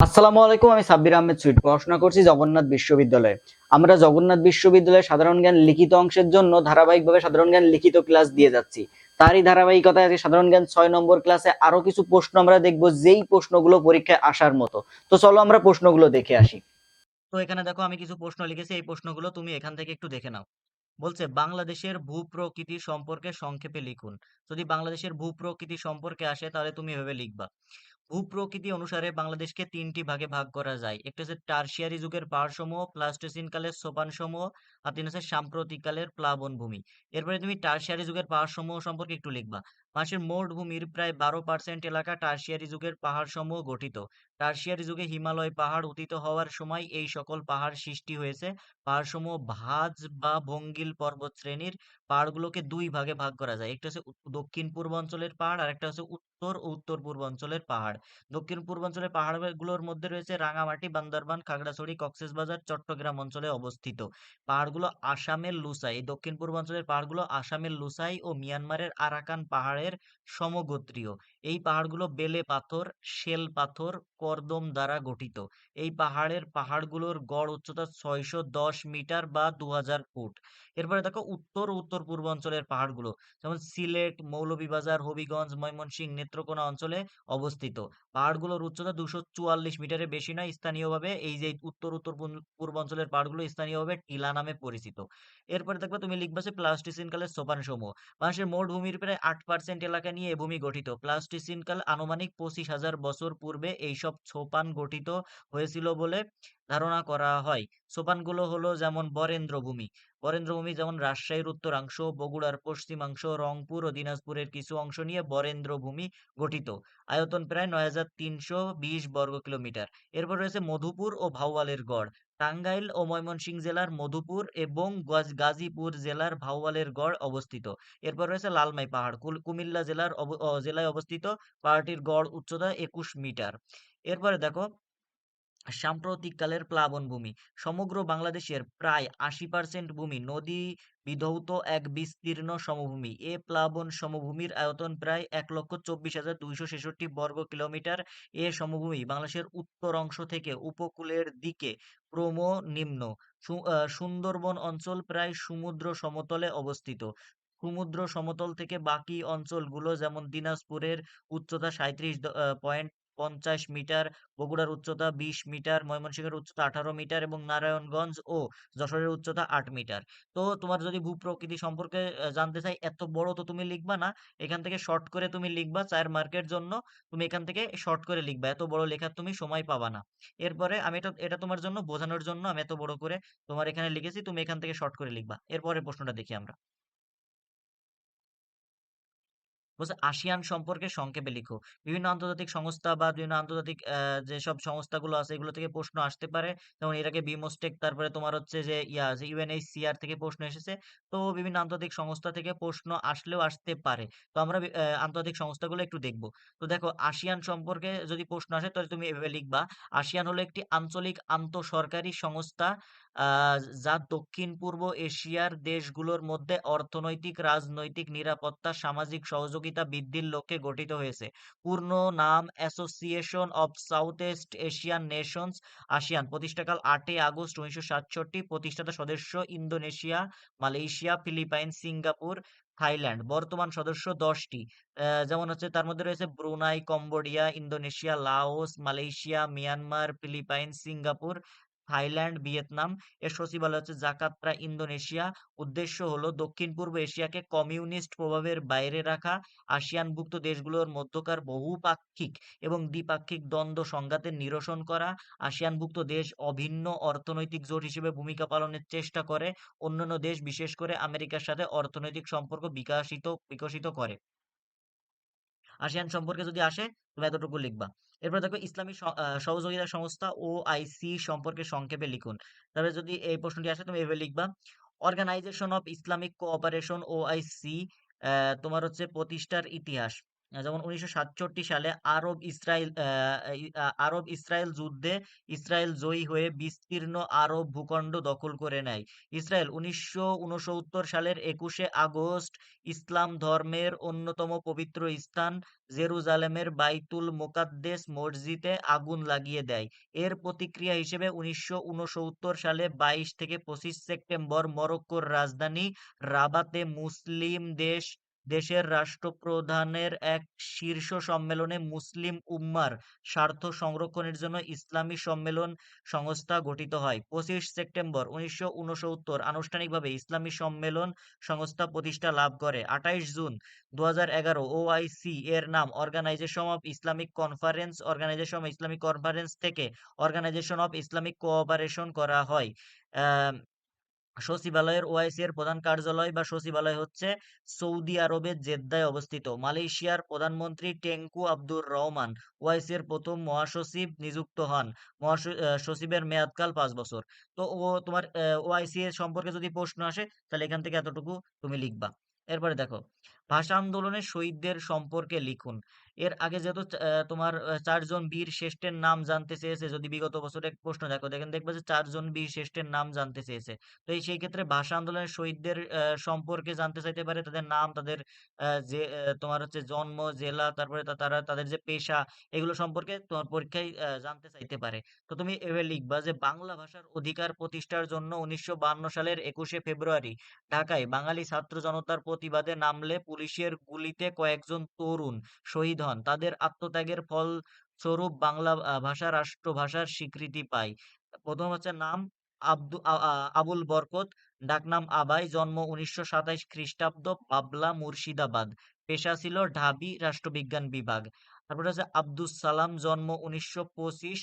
আসসালামু আলাইকুম, আমি সাব্বির আহমেদ সুইট। পড়াশোনা করছি জগন্নাথ বিশ্ববিদ্যালয়ে। আমরা জগন্নাথ বিশ্ববিদ্যালয়ে সাধারণ জ্ঞান লিখিত অংশের জন্য ধারাবাহিকভাবে সাধারণ জ্ঞান লিখিত ক্লাস দিয়ে যাচ্ছি। তারই ধারাবাহিকতায় আজকে সাধারণ জ্ঞান ছয় নম্বর ক্লাসে আরও কিছু প্রশ্ন আমরা দেখব যেই প্রশ্নগুলো পরীক্ষায় আসার মতো। তো চলো আমরা প্রশ্নগুলো দেখে আসি। তো এখানে দেখো, আমি কিছু প্রশ্ন লিখেছি। এই প্রশ্নগুলো তুমি এখান থেকে একটু দেখে নাও। বলছে, বাংলাদেশের ভূপ্রকৃতি সম্পর্কে সংক্ষেপে লিখুন। যদি বাংলাদেশের ভূপ্রকৃতি সম্পর্কে আসে, তাহলে তুমি এভাবে লিখবা। ভূপ্রকৃতি অনুসারে বাংলাদেশকে তিনটি ভাগে ভাগ করা যায়। একটা হচ্ছে টার্সিয়ারি যুগের পাহাড়সমূহ প্লাস্টোসিন কালের সোপানসমূহ আর তিন হচ্ছে সাম্প্রতিক কালের প্লাবন ভূমি এরপরে তুমি টার্সিয়ারি যুগের পাহাড়সমূহ সম্পর্কে একটু লিখবা। মাসের মোট ভূমির প্রায় বারো পার্সেন্ট এলাকা টারশিয়ারি যুগের পাহাড়সমূহ গঠিত। টারশিয়ারি যুগে হিমালয় পাহাড় উদিত হওয়ার সময় এই সকল পাহাড় সৃষ্টি হয়েছে। পাহাড়সমূহ ভাজ বা ভঙ্গিল পর্বত শ্রেণির পাহাড়গুলোকে দুই ভাগে ভাগ করা যায়। একটা হচ্ছে দক্ষিণ পূর্বাঞ্চলের পাহাড় আর একটা হচ্ছে উত্তর ও উত্তর পূর্বাঞ্চলের পাহাড়। দক্ষিণ পূর্বাঞ্চলের পাহাড়গুলোর মধ্যে রয়েছে রাঙামাটি, বান্দরবান, খাগড়াছড়ি কক্সবাজার চট্টগ্রাম অঞ্চলে অবস্থিত। পাহাড়গুলো আসামের লুসাই। দক্ষিণ পূর্বাঞ্চলের পাহাড়গুলো আসামের লুসাই ও মিয়ানমারের আরাকান পাহাড়ের সমগোত্রীয়। এই পাহাড়গুলো বেলে পাথর শেল পাথর কর্দম দ্বারা গঠিত। এই পাহাড়ের, পাহাড়গুলোর গড় উচ্চতা ছয়শো দশ মিটার বা দু হাজার ফুট। এরপরে দেখো উত্তর ও উত্তর পূর্বাঞ্চলের পাহাড়গুলো, যেমন সিলেট, মৌলভীবাজার, হবিগঞ্জ, ময়মনসিংহ নেত্রকোনা অঞ্চলে অবস্থিত। পাহাড়গুলোর উচ্চতা দুশো চুয়াল্লিশ মিটারের বেশি নয়, স্থানীয়ভাবে এই যে উত্তর উত্তর পূর্ব- পূর্বাঞ্চলের পাহাড়গুলো স্থানীয়ভাবে টিলা নামে পরিচিত। এরপরে দেখবে তুমি লিখবা যে প্লাস্টিসিন কালের সোপান সমূহ বাংলাদেশের মোট ভূমির প্রায় আট পার্সেন্ট এলাকা নিয়ে এ ভূমি গঠিত। প্লাস্টিসিন কাল আনুমানিক পঁচিশ হাজার বছর পূর্বে এইসব সোপান গঠিত হয়েছিল বলে ধারণা করা হয়। সোপানগুলো হলো যেমন বরেন্দ্র ভূমি বরেন্দ্র ভূমি যেমন রাজশাহীর উত্তরাংশ, বগুড়ার পশ্চিমাংশ, রংপুর ও দিনাজপুরের কিছু অংশ নিয়ে বরেন্দ্র ভূমি গঠিত। আয়তন প্রায় নয় হাজার তিনশো বিশ বর্গ কিলোমিটার। এরপর রয়েছে মধুপুর ও ভাওয়ালের গড়। টাঙ্গাইল ও ময়মনসিংহ জেলার মধুপুর এবং গাজীপুর জেলার ভাওয়ালের গড় অবস্থিত। এরপর রয়েছে লালমাই পাহাড়। কুমিল্লা জেলার জেলায় অবস্থিত পাহাড়টির গড় উচ্চতা একুশ মিটার। এরপরে দেখো, সাম্প্রতিককালের প্লাবনভূমি সমগ্র বাংলাদেশের প্রায় আশি পার্সেন্ট ভূমি নদী বিধৌত এক বিস্তীর্ণ সমভূমি। এ প্লাবন সমভূমির আয়তন প্রায় এক লক্ষ চব্বিশ হাজার দুইশো ছেষট্টি বর্গ কিলোমিটার। এ সমভূমি বাংলাদেশের উত্তর অংশ থেকে উপকূলের দিকে ক্রম নিম্ন সুন্দরবন অঞ্চল প্রায় সমুদ্র সমতলে অবস্থিত। সমুদ্র সমতল থেকে বাকি অঞ্চলগুলো যেমন দিনাজপুরের উচ্চতা সাঁইত্রিশ পয়েন্ট পঞ্চাশ মিটার, বগুড়ার উচ্চতা বিশ মিটার, ময়মনসিংহের উচ্চতা আঠারো মিটার এবং নারায়ণগঞ্জ ও যশোরের উচ্চতা আট মিটার। তো তোমার যদি ভূপ্রকৃতি সম্পর্কে জানতে চাই, এত বড় তো তুমি লিখবা না, এখান থেকে শর্ট করে তুমি লিখবা চার মার্কের জন্য, তুমি এখান থেকে শর্ট করে লিখবা, এত বড় লেখার তুমি সময় পাবা না। এরপরে আমি এটা এটা তোমার জন্য বোঝানোর জন্য আমি এত বড় করে তোমার এখানে লিখেছি, তুমি এখান থেকে শর্ট করে লিখবা। এরপরে প্রশ্নটা দেখি আমরা। বলছে, আসিয়ান সম্পর্কে সংক্ষেপে লিখো। বিভিন্ন আন্তর্জাতিক সংস্থা বা বিভিন্ন আন্তর্জাতিক যেসব সংস্থাগুলো আছে, এগুলো থেকে প্রশ্ন আসতে পারে। যেমন এর আগে বিমস্টেক, তারপরে তোমার হচ্ছে যে, ইয়া, যে ইউএনএইচসিআর থেকে প্রশ্ন এসেছে। তো বিভিন্ন আন্তর্জাতিক সংস্থা থেকে প্রশ্ন আসলেও আসতে পারে। তো আমরা আন্তর্জাতিক সংস্থাগুলো একটু দেখব। তো দেখো, আসিয়ান সম্পর্কে যদি প্রশ্ন আসে, তাহলে তুমি এভাবে লিখবা, আসিয়ান হলো একটি আঞ্চলিক আন্তঃসরকারি সংস্থা যা দক্ষিণ, পূর্ব এশিয়ার দেশগুলোর মধ্যে অর্থনৈতিক, রাজনৈতিক নিরাপত্তা, সামাজিক সহযোগিতা বৃদ্ধির লক্ষ্যে গঠিত হয়েছে। পূর্ণ নাম association of south east Asian nations ASEAN প্রতিষ্ঠাকাল আটই আগস্ট উনিশশো সাতষট্টি। প্রতিষ্ঠাতা সদস্য Indonesia, Malaysia, Philippines, Singapore, Thailand. বর্তমান সদস্য দশটি। যেমন হচ্ছে তার মধ্যে রয়েছে Brunei, Cambodia, Indonesia, Laos, Malaysia, Myanmar, Philippines, Singapore. Thailand, Vietnam, এর সচিবালয় হচ্ছে জাকার্তা ইন্দোনেশিয়া। উদ্দেশ্য হলো দক্ষিণ পূর্ব এশিয়াকে কমিউনিস্ট প্রভাবের বাইরে রাখা। আসিয়ানভুক্ত দেশগুলোর মধ্যকার বহুপাক্ষিক এবং দ্বিপাক্ষিক দ্বন্দ্ব সংঘাতের নিরসন করা। আসিয়ানভুক্ত দেশ অভিন্ন অর্থনৈতিক জোট হিসেবে ভূমিকা পালনের চেষ্টা করে। অন্যান্য দেশ, বিশেষ করে আমেরিকার সাথে অর্থনৈতিক সম্পর্ক বিকাশিত, বিকশিত করে। আসিয়ান সম্পর্কে যদি আসে, তুমি এতটুকু লিখবা। এরপর দেখো, ইসলামী সহযোগিতা সংস্থা ও আইসি সম্পর্কে সংক্ষেপে লিখুন। তারপরে যদি এই প্রশ্নটি আসে, তুমি এভাবে লিখবা organisation of Islamic cooperation OIC আইসি তোমার হচ্ছে প্রতিষ্ঠার ইতিহাস। যেমন উনিশশো সাতষট্টি সালে আরব ইসরায়েল আরব ইসরায়েল যুদ্ধে ইসরায়েল জয়ী হয়ে বিস্তীর্ণ আরব ভূখণ্ড দখল করে নেয়। ইসরায়েল উনিশশো উনসত্তর সালের একুশে আগস্ট ইসলাম ধর্মের অন্যতম পবিত্র স্থান জেরুজালেমের বাইতুল মোকাদ্দেস মসজিদে আগুন লাগিয়ে দেয়। এর প্রতিক্রিয়া হিসেবে উনিশশো উনসত্তর সালে বাইশ থেকে পঁচিশ সেপ্টেম্বর মরক্কোর রাজধানী রাবাতে মুসলিম দেশ দেশের রাষ্ট্রপ্রধানের এক শীর্ষ সম্মেলনে মুসলিম উম্মার স্বার্থ সংরক্ষণের জন্য ইসলামী সম্মেলন সংস্থা গঠিত হয়। পঁচিশ সেপ্টেম্বর উনিশশো উনসত্তর আনুষ্ঠানিকভাবে ইসলামী সম্মেলন সংস্থা প্রতিষ্ঠা লাভ করে। আঠাইশ জুন দু হাজার এগারো ওআইসি এর নাম organisation of Islamic conference organisation of Islamic conference থেকে অর্গানাইজেশন অফ ইসলামিক কোঅপারেশন করা হয়। সচিবালয়ের ওআইসি এর প্রধান কার্যালয় বা সচিবালয় হচ্ছে সৌদি আরবের জেদ্দায় অবস্থিত। মালয়েশিয়ার প্রধানমন্ত্রী টেঙ্কু আব্দুর রহমান ওআইসি এর প্রথম মহাসচিব নিযুক্ত হন। সচিবের মেয়াদকাল পাঁচ বছর। তো ও তোমার ওআইসি এর সম্পর্কে যদি প্রশ্ন আসে, তাহলে এখান থেকে এতটুকু তুমি লিখবা। এরপরে দেখো ভাষা আন্দোলনের শহীদদের সম্পর্কে লিখুন। এর আগে যেহেতু তোমার চারজন বীর শ্রেষ্ঠের নাম জানতে চেয়েছে, যদি বিগত বছরের প্রশ্ন দেখো, দেখেন দেখবে যে চারজন বীর শ্রেষ্ঠের নাম জানতে চেয়েছে। তো এই সেই ক্ষেত্রে ভাষা আন্দোলনের শহীদদের সম্পর্কে জানতে চাইতে পারে, তাদের নাম, তাদের যে তোমার হচ্ছে জন্ম, জেলা, তারপরে তারা, তাদের যে পেশা, এগুলো সম্পর্কে তোমার পরীক্ষায় জানতে চাইতে পারে। তো তুমি এভাবে লিখবা যে বাংলা ভাষার অধিকার প্রতিষ্ঠার জন্য উনিশশো বায়ান্ন সালের একুশে ফেব্রুয়ারি ঢাকায় বাঙালি ছাত্র জনতার প্রতিবাদে নামলে পুলিশের গুলিতে কয়েকজন তরুণ শহীদ হন। তাদের আত্মত্যাগের ফল স্বরূপ বাংলা ভাষা রাষ্ট্রভাষার স্বীকৃতি পায়। প্রথম হচ্ছে নাম আব্দু আবুল বরকত, ডাকনাম আবাই, জন্ম উনিশশো সাতাইশ খ্রিস্টাব্দ, পাবলা, মুর্শিদাবাদ। পেশা ছিল ঢাবি রাষ্ট্রবিজ্ঞান বিভাগ। তারপরে হচ্ছে আব্দুস সালাম, জন্ম উনিশশো পঁচিশ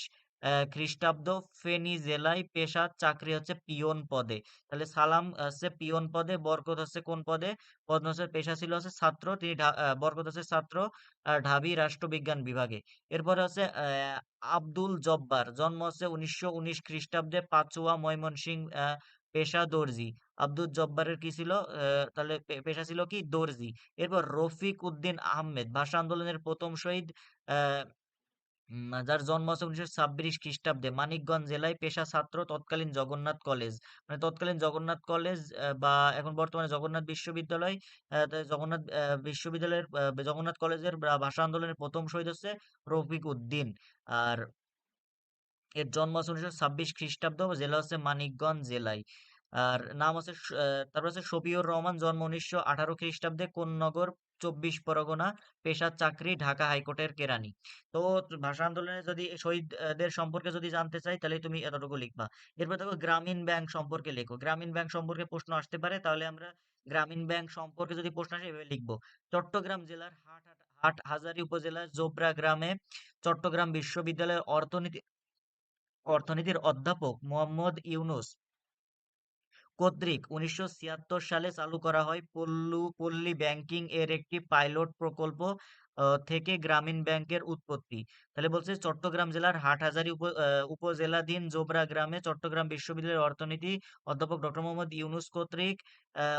খ্রিস্টাব্দ ফেনী জেলায় পেশা চাকরি হচ্ছে পিয়ন পদে। তাহলে সালাম হচ্ছে পিয়ন পদে বরকত হচ্ছে কোন পদে? পদ হচ্ছে পেশা ছিল হচ্ছে ছাত্র তিনি বরকত হচ্ছে ছাত্র ঢাবি রাষ্ট্রবিজ্ঞান বিভাগে। এরপরে হচ্ছে আব্দুল জব্বার জন্ম হচ্ছে উনিশশো উনিশ খ্রিস্টাব্দে পাচুয়া ময়মনসিংহ আহ, পেশা দর্জি। আব্দুল জব্বারের কি ছিল? তাহলে পেশা ছিল কি? দর্জি। এরপর রফিক উদ্দিন আহমেদ ভাষা আন্দোলনের প্রথম শহীদ যার জন্ম হচ্ছে উনিশশো ছাব্বিশ খ্রিস্টাব্দে মানিকগঞ্জ জেলায় পেশা ছাত্র তৎকালীন জগন্নাথ কলেজ। মানে তৎকালীন জগন্নাথ কলেজ বা এখন বর্তমানে জগন্নাথ বিশ্ববিদ্যালয় জগন্নাথ বিশ্ববিদ্যালয়ের জগন্নাথ কলেজের ভাষা আন্দোলনের প্রথম শহীদ হচ্ছে রফিক উদ্দিন। আর এর জন্ম হচ্ছে উনিশশো ছাব্বিশ খ্রিস্টাব্দ জেলা হচ্ছে মানিকগঞ্জ জেলায়। আর নাম আহ, তারপর হচ্ছে শফিউর রহমান জন্ম উনিশশো আঠারো খ্রিস্টাব্দে কোন্নগর চব্বিশ পরগনা পেশার চাকরি, ঢাকা হাইকোর্টের কেরানি। তো ভাষা আন্দোলনে যদি শহীদদের সম্পর্কে যদি জানতে চাই, তাহলে তুমি এতটুকু লিখবা। এরপর দেখো, গ্রামীণ ব্যাংক সম্পর্কে লেখো। গ্রামীণ ব্যাংক সম্পর্কে প্রশ্ন আসতে পারে, তাহলে আমরা গ্রামীণ ব্যাংক সম্পর্কে যদি প্রশ্ন আসে, এভাবে লিখব। চট্টগ্রাম জেলার হাট হাট, হাজারী উপজেলার জোবরা গ্রামে চট্টগ্রাম বিশ্ববিদ্যালয়ের অর্থনীতি, অর্থনীতির অধ্যাপক মোহাম্মদ ইউনুস কর্তৃক উনিশশো ছিয়াত্তর সালে চালু করা হয় পল্লু পল্লী ব্যাংকিং এর একটি পাইলট প্রকল্প থেকে গ্রামীণ ব্যাংকের উৎপত্তি। তাহলে বলছে চট্টগ্রাম জেলার হাটহাজারী উপজেলাধীন জোবরা গ্রামে চট্টগ্রাম বিশ্ববিদ্যালয়ের অর্থনীতি অধ্যাপক ডক্টর মোহাম্মদ ইউনুস কর্তৃক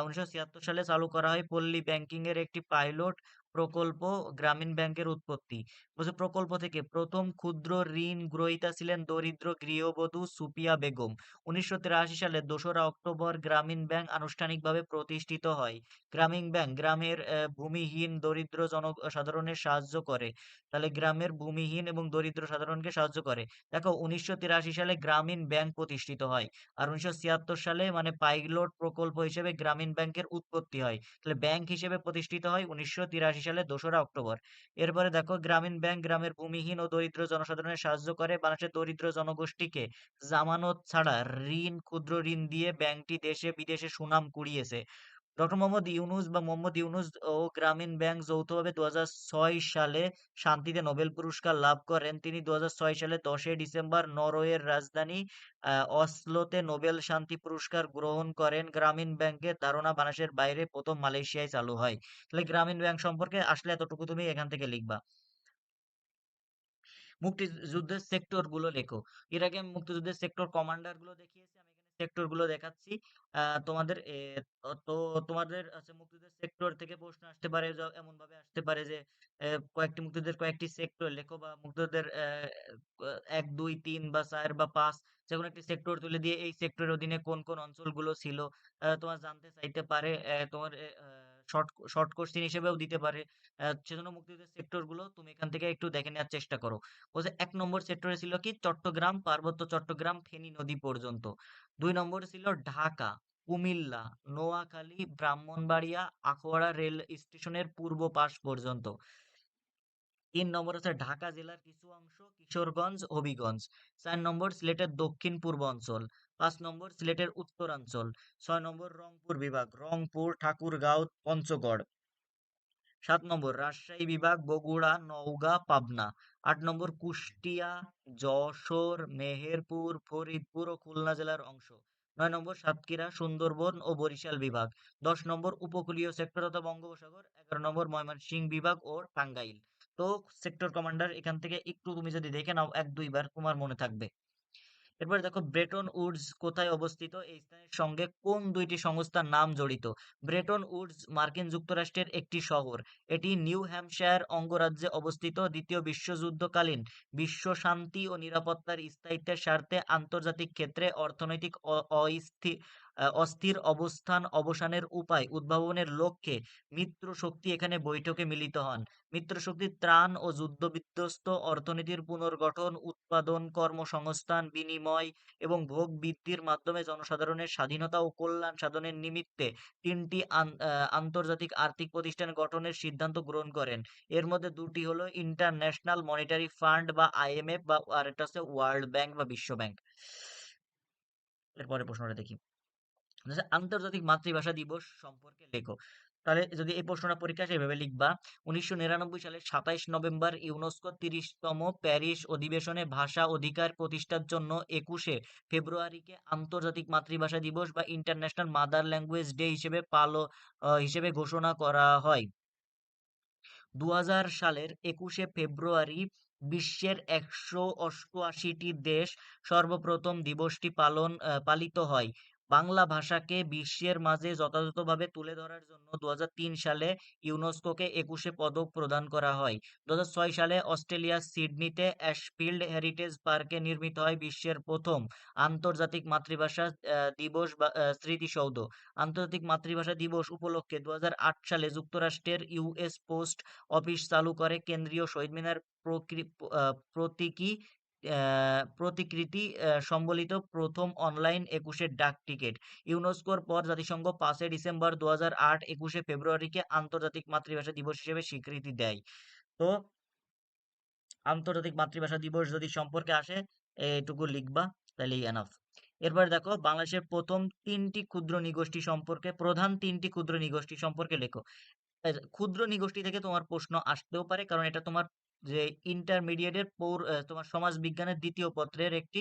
উনিশশো ছিয়াত্তর সালে চালু করা হয় পল্লী ব্যাংকিং এর একটি পাইলট প্রকল্প গ্রামীণ ব্যাংকের উৎপত্তি। বলছে প্রকল্প থেকে প্রথম ক্ষুদ্র ঋণ গ্রহীতা ছিলেন দরিদ্র গৃহবধূ সুপিয়া বেগম। উনিশশো সালে দোসরা অক্টোবর গ্রামীণ ব্যাংক আনুষ্ঠানিকভাবে প্রতিষ্ঠিত হয়। গ্রামীণ ব্যাংক গ্রামের ভূমিহীন দরিদ্র জনসাধারণের সাহায্য করে। তাহলে গ্রামের ভূমিহীন এবং দরিদ্র সাধারণকে সাহায্য করে। দেখো উনিশশো তিরাশি সালে গ্রামীণ ব্যাংক প্রতিষ্ঠিত হয় আর উনিশশো ছিয়াত্তর সালে মানে পাইলট প্রকল্প হিসেবে গ্রামীণ ব্যাংকের উৎপত্তি হয়। তাহলে ব্যাংক হিসেবে প্রতিষ্ঠিত হয় উনিশশো তিরাশি সালে দোসরা অক্টোবর। এরপরে দেখো গ্রামীণ ব্যাংক গ্রামের ভূমিহীন ও দরিদ্র জনসাধারণের সাহায্য করে, বাংলাদেশের দরিদ্র জনগোষ্ঠীকে জামানত ছাড়া ঋণ, ক্ষুদ্র ঋণ দিয়ে ব্যাংকটি দেশে বিদেশে সুনাম কুড়িয়েছে। ডক্টর মোহাম্মদ ইউনুস বা মোহাম্মদ ইউনুস ও গ্রামীণ ব্যাংক যৌথভাবে দু সালে শান্তিতে নোবেল পুরস্কার লাভ করেন। তিনি দু সালে দশই ডিসেম্বর নরওয়ের রাজধানী অসলোতে নোবেল শান্তি পুরস্কার গ্রহণ করেন। গ্রামীণ ব্যাংকের ধারণা বাংলাদেশের বাইরে প্রথম মালয়েশিয়ায় চালু হয়। তাহলে গ্রামীণ ব্যাংক সম্পর্কে আসলে এতটুকু তুমি এখান থেকে লিখবা। মুক্তিযুদ্ধের সেক্টরগুলো লেখো। এর আগে মুক্তিযুদ্ধের সেক্টর কমান্ডারগুলো দেখিয়েছি সেক্টরগুলো দেখাচ্ছি। তোমাদের তো তোমাদের মুক্তিযুদ্ধের সেক্টর থেকে প্রশ্ন আসতে পারে এমন ভাবে আসতে পারে যে কয়েকটি মুক্তিযুদ্ধের কয়েকটি সেক্টর লেখো বা মুক্তিযুদ্ধের এক, দুই, তিন বা চার বা পাঁচ যে কোনো একটি সেক্টর তুলে দিয়ে এই সেক্টরের অধীনে কোন কোন অঞ্চলগুলো ছিল। তোমার জানতে চাইতে পারে তোমার শর্ট শর্ট কোশ্চেন হিসেবেও দিতে পারে। সেজন্য মুক্তিযুদ্ধের সেক্টরগুলো তুমি এখান থেকে একটু দেখে নেওয়ার চেষ্টা করো। বলছে এক নম্বর সেক্টরে ছিল কি? চট্টগ্রাম, পার্বত্য চট্টগ্রাম, ফেনী নদী পর্যন্ত। দুই নম্বরে ছিল ঢাকা, কুমিল্লা, নোয়াখালী, ব্রাহ্মণবাড়িয়া আখাউড়া রেল স্টেশনের পূর্ব পাশ পর্যন্ত। তিন নম্বর আছে ঢাকা জেলার কিছু অংশ কিশোরগঞ্জ, হবিগঞ্জ। চার নম্বর সিলেটের দক্ষিণ পূর্ব অঞ্চল। পাঁচ নম্বর সিলেটের উত্তরাঞ্চল, ছয় নম্বর রংপুর বিভাগ, রংপুর, ঠাকুরগাঁও, পঞ্চগড়। সাত নম্বর রাজশাহী বিভাগ, বগুড়া, নওগাঁ, পাবনা। আট নম্বর কুষ্টিয়া, যশোর, মেহেরপুর, ফরিদপুর ও খুলনা জেলার অংশ। নয় নম্বর সাতক্ষীরা, সুন্দরবন ও বরিশাল বিভাগ। দশ নম্বর উপকূলীয় সেক্টর তথা বঙ্গোপসাগর। এগারো নম্বর ময়মনসিংহ বিভাগ ও টাঙ্গাইল। তো সেক্টর কমান্ডার, এখান থেকে একটু তুমি যদি দেখে নাও, এক দুইবার তোমার মনে থাকবে। এরপর দেখো ব্রেটন উডস কোথায় অবস্থিত? এই স্থানের সঙ্গে কোন দুইটি সংস্থার নাম জড়িত? ব্রেটন উডস মার্কিন যুক্তরাষ্ট্রের একটি শহর। এটি নিউ হ্যাম্পশায়ার অঙ্গরাজ্যে অবস্থিত, দ্বিতীয় বিশ্বযুদ্ধকালীন। বিশ্ব শান্তি ও নিরাপত্তার স্থায়িত্বের স্বার্থে আন্তর্জাতিক ক্ষেত্রে অর্থনৈতিক অস্থির অস্থির অবস্থান অবসানের উপায় উদ্ভাবনের লক্ষ্যে মিত্র শক্তি এখানে বৈঠকে মিলিত হন। মিত্র শক্তির ত্রাণ ও যুদ্ধ বিধ্বস্ত অর্থনীতির পুনর্গঠন, উৎপাদন, কর্মসংস্থান, বিনিময় এবং ভোগ বৃদ্ধির মাধ্যমে জনসাধারণের স্বাধীনতা ও কল্যাণ সাধনের নিমিত্তে তিনটি আন্তর্জাতিক আর্থিক প্রতিষ্ঠান গঠনের সিদ্ধান্ত গ্রহণ করেন। এর মধ্যে দুটি হলো ইন্টারন্যাশনাল মনিটারি ফান্ড বা আইএমএফ বা আরেকটা হচ্ছে ওয়ার্ল্ড ব্যাংক বা বিশ্ব ব্যাংক। এরপরে প্রশ্নটা দেখি। আন্তর্জাতিক মাতৃভাষা দিবস সম্পর্কে লেখো। তাহলে যদি এই প্রশ্নটা পরীক্ষা আসে এভাবে লিখবা, উনিশশো সালের সাতাইশ নভেম্বর ইউনেস্কো তিরিশতম প্যারিস অধিবেশনে ভাষা অধিকার প্রতিষ্ঠার জন্য একুশে ফেব্রুয়ারিকে আন্তর্জাতিক মাতৃভাষা দিবস বা ইন্টারন্যাশনাল মাদার ল্যাঙ্গুয়েজ ডে হিসেবে পালো হিসেবে ঘোষণা করা হয়। দু হাজার সালের একুশে ফেব্রুয়ারি বিশ্বের একশো অষ্টআশিটি দেশ সর্বপ্রথম দিবসটি পালন পালিত হয়। বাংলা ভাষাকে বিশ্বের মাঝে যথাযথভাবে তুলে ধরার জন্য দু সালে ইউনেস্কোকে একুশে পদক প্রদান করা হয়। দু সালে অস্ট্রেলিয়ার সিডনিতে অ্যাশফিল্ড হেরিটেজ পার্কে নির্মিত হয় বিশ্বের প্রথম আন্তর্জাতিক মাতৃভাষা দিবস বা স্মৃতিসৌধ। আন্তর্জাতিক মাতৃভাষা দিবস উপলক্ষে দু হাজার আট সালে যুক্তরাষ্ট্রের ইউএস পোস্ট অফিস চালু করে কেন্দ্রীয় শহীদ মিনার প্রতীকী প্রতিকৃতি সম্বলিত প্রথম অনলাইন একুশের ডাক টিকিট। ইউনেস্কোর পর জাতিসংঘ পাঁচই ডিসেম্বর দু হাজার আট একুশে ফেব্রুয়ারিকে আন্তর্জাতিক মাতৃভাষা দিবস হিসেবে স্বীকৃতি দেয়। তো আন্তর্জাতিক মাতৃভাষা দিবস যদি সম্পর্কে আসে এইটুকু লিখবা তাহলেই এনাফ এরপর দেখো, বাংলাদেশের প্রথম তিনটি ক্ষুদ্র নিগোষ্ঠী সম্পর্কে, প্রধান তিনটি ক্ষুদ্র নিগোষ্ঠী সম্পর্কে লেখো। ক্ষুদ্র নিগোষ্ঠী থেকে তোমার প্রশ্ন আসতেও পারে, কারণ এটা তোমার যে ইন্টারমিডিয়েটের পৌর তোমার সমাজ বিজ্ঞানের দ্বিতীয় পত্রের একটি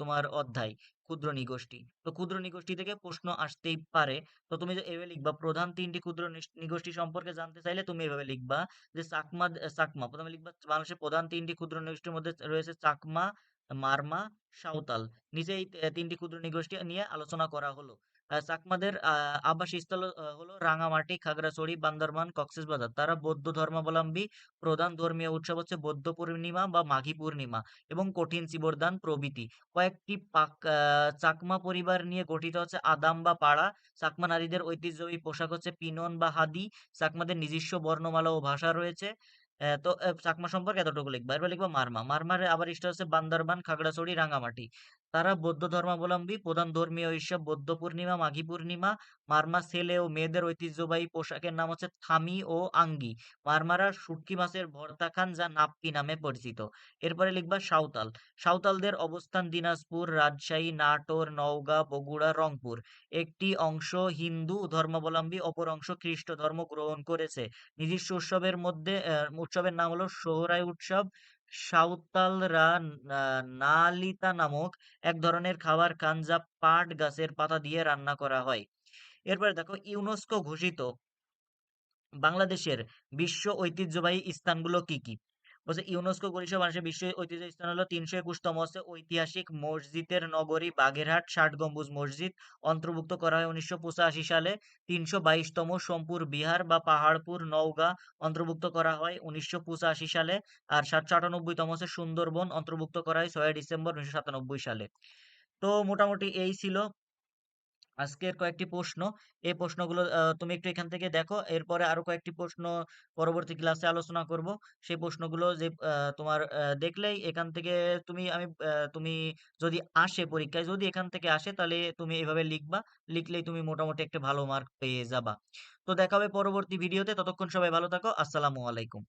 তোমার অধ্যায়, ক্ষুদ্র নিগোষ্ঠী। তো ক্ষুদ্র নিগোষ্ঠী থেকে প্রশ্ন আসতেই পারে। তো তুমি যে এভাবে লিখবা, প্রধান তিনটি ক্ষুদ্র নিগোষ্ঠী সম্পর্কে জানতে চাইলে তুমি এভাবে লিখবা যে চাকমা চাকমা, প্রথমে লিখবা বাংলাদেশের প্রধান তিনটি ক্ষুদ্র নিগোষ্ঠীর মধ্যে রয়েছে চাকমা মারমা, সাঁওতাল নিচে এই তিনটি ক্ষুদ্র নিগোষ্ঠী নিয়ে আলোচনা করা হলো। চাকমাদের আবাসস্থল হলো রাঙামাটি, খাগড়াছড়ি, বান্দরবান কক্সবাজার তারা বৌদ্ধ ধর্মাবলম্বী প্রধান ধর্মীয় উৎসব হচ্ছে বৌদ্ধ পূর্ণিমা বা মাঘী পূর্ণিমা এবং কঠিন চিবরদান প্রভৃতি। কয়েকটি পাক চাকমা পরিবার নিয়ে গঠিত হচ্ছে আদাম বা পাড়া। চাকমা নারীদের ঐতিহ্যবাহী পোশাক হচ্ছে পিনন বা হাদি। চাকমাদের নিজস্ব বর্ণমালা ও ভাষা রয়েছে। তো চাকমা সম্পর্কে এতটুকু লিখবা। এরপর লিখবা মারমা। মারমারে আবার ইষ্ট হচ্ছে বান্দরবান, খাগড়াছড়ি রাঙামাটি তারা বৌদ্ধ ধর্মাবলম্বী, প্রধান ধর্মীয় উৎসব বৌদ্ধ পূর্ণিমা, মাঘী পূর্ণিমা, মারমা ছেলে ও মেয়েদের ঐতিহ্যবাহী পোশাকের নাম হচ্ছে থামি ও আঙ্গি। মারমারা শুটকি মাছের ভর্তা খান যা নাপ্পি নামে পরিচিত। এরপরে লিখবা সাঁওতাল। সাঁওতালদের অবস্থান দিনাজপুর, রাজশাহী, নাটোর, নওগাঁ, বগুড়া, রংপুর। একটি অংশ হিন্দু ধর্মাবলম্বী, অপর অংশ খ্রিস্ট ধর্ম গ্রহণ করেছে। নিজস্ব উৎসবের মধ্যে উৎসবের নাম হলো সোহরাই উৎসব। সাঁওতালরা নালিতা নামক এক ধরনের খাবার কাঞ্জা পাট গাছের পাতা দিয়ে রান্না করা হয়। এরপরে দেখো ইউনেস্কো ঘোষিত বাংলাদেশের বিশ্ব ঐতিহ্যবাহী স্থানগুলো কি কি? বলছে, ইউনেস্কো ঘোষিত বাংলাদেশের বিশ্ব ঐতিহ্য স্থান হলো তিনশো একুশতম হচ্ছে ঐতিহাসিক মসজিদের নগরী বাগেরহাট, ষাট গম্বুজ মসজিদ। অন্তর্ভুক্ত করা হয় উনিশশো পঁচাশি সালে। তিনশো বাইশতম সোমপুর বিহার বা পাহাড়পুর নওগাঁ অন্তর্ভুক্ত করা হয় উনিশশো পঁচাশি সালে। আর সাতশো আটানব্বইতম হচ্ছে সুন্দরবন, অন্তর্ভুক্ত করা হয় ছয় ডিসেম্বর উনিশশো সাতানব্বই সালে। তো মোটামুটি এই ছিল আজকের কয়েকটি প্রশ্ন। এই প্রশ্নগুলো তুমি একটু এখান থেকে দেখো, এরপরে আরও কয়েকটি প্রশ্ন পরবর্তী ক্লাসে আলোচনা করব। সেই প্রশ্নগুলো যে তোমার দেখলেই এখান থেকে তুমি, আমি তুমি যদি আসে পরীক্ষায়, যদি এখান থেকে আসে তাহলে তুমি এভাবে লিখবা। লিখলেই তুমি মোটামুটি একটা ভালো মার্ক পেয়ে যাবা। তো দেখা হবে পরবর্তী ভিডিওতে ততক্ষণ সবাই ভালো থাকো। আসসালামু আলাইকুম।